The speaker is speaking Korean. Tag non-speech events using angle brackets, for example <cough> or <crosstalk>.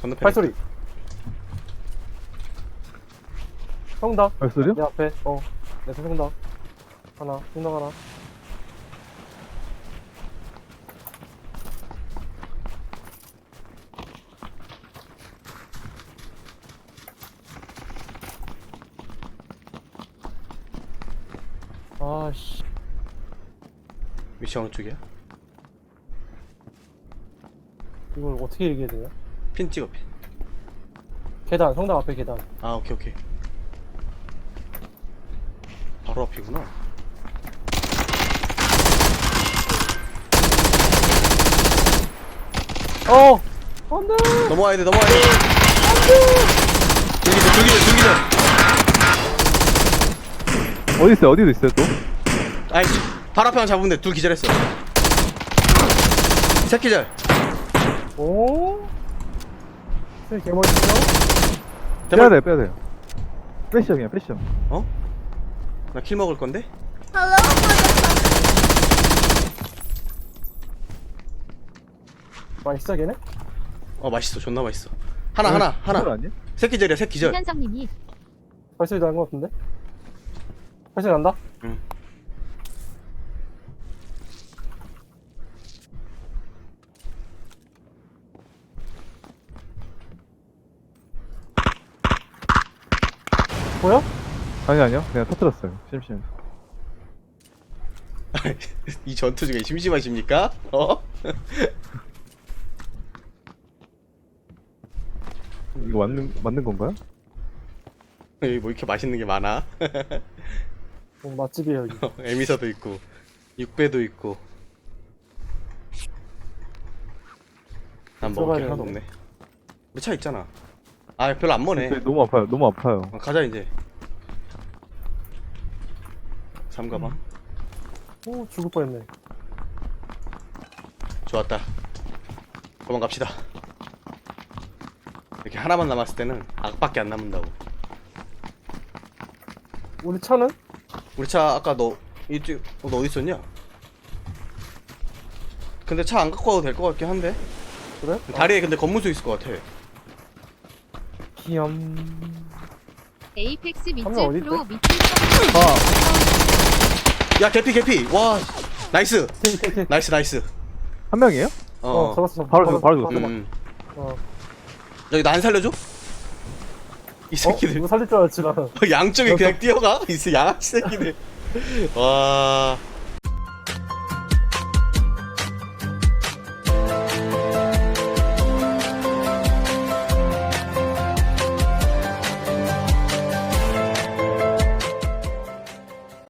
건너편. 발소리. 성당. 발소리요? 내 앞에. 어. 내 앞에 성당. 하나. 성당 하나. 아씨. 위치 어느 쪽이야? 이걸 어떻게 얘기해야 되냐? 핀 찍어 핀. 계단. 성당 앞에 계단. 아 오케이 오케이. 바로 앞이구나. 어! 안 돼! 넘어와야 돼 넘어와야 돼. 둘기절 둘기절 둘기절. 어디 있어요? 어디도 있어요 또? 아이 바로 앞에만 잡으면 돼. 둘 기절했어. 새끼절. 오? 술 개멋있어? 빼야 돼요 빼야 돼요 빼시죠 그냥 빼시죠 어? 나킬 먹을 건데? 맛있어, 걔네? 어 맛있어 존나 맛있어. 하나 어, 하나 그걸 하나. 새끼절이야 새끼절. 현성님이 발소리 나는 것 같은데? 발소리 난다? 응. 보여? 아니 아니요 그냥 터뜨렸어요 심심 <laughs> 이 전투 중에 심심하십니까? 어? <laughs> 이거 맞는 맞는 건가요? 여기 뭐 이렇게 맛있는 게 많아? <laughs> 어, 맛집이에요, 여기. 에미사도 있고 육배도 있고 난 먹을 게 들어가야 하나도 되는데. 없네 내 차 있잖아 아 별로 안 머네. 근데 너무 아파요 너무 아파요. 어, 가자 이제. 삼가방 오, 죽을 뻔했네. 좋았다. 도망갑시다. 이렇게 하나만 남았을 때는 악밖에 안 남는다고. 우리 차는? 우리 차 아까 너 이쪽 어, 너 어디 있었냐? 근데 차 안 갖고 와도 될 것 같긴 한데. 그래? 다리에 근데 검문소 있을 것 같아 기염. 에이펙스 밑줄 프로 있대? 밑줄 아, 야 개피 개피 와 나이스. <laughs> 나이스 나이스 한 명이에요? 어, 어, 잡았어, 잡았어. 바로 줘, 바로 줘. 잡았어. 음. 어. 여기 나 안 살려줘? 이 어? 새끼들 이거 살릴 줄 알았지, 나는. 양쪽에 그냥 <laughs> 뛰어가 이 새- 양아치 새끼들 <laughs> 와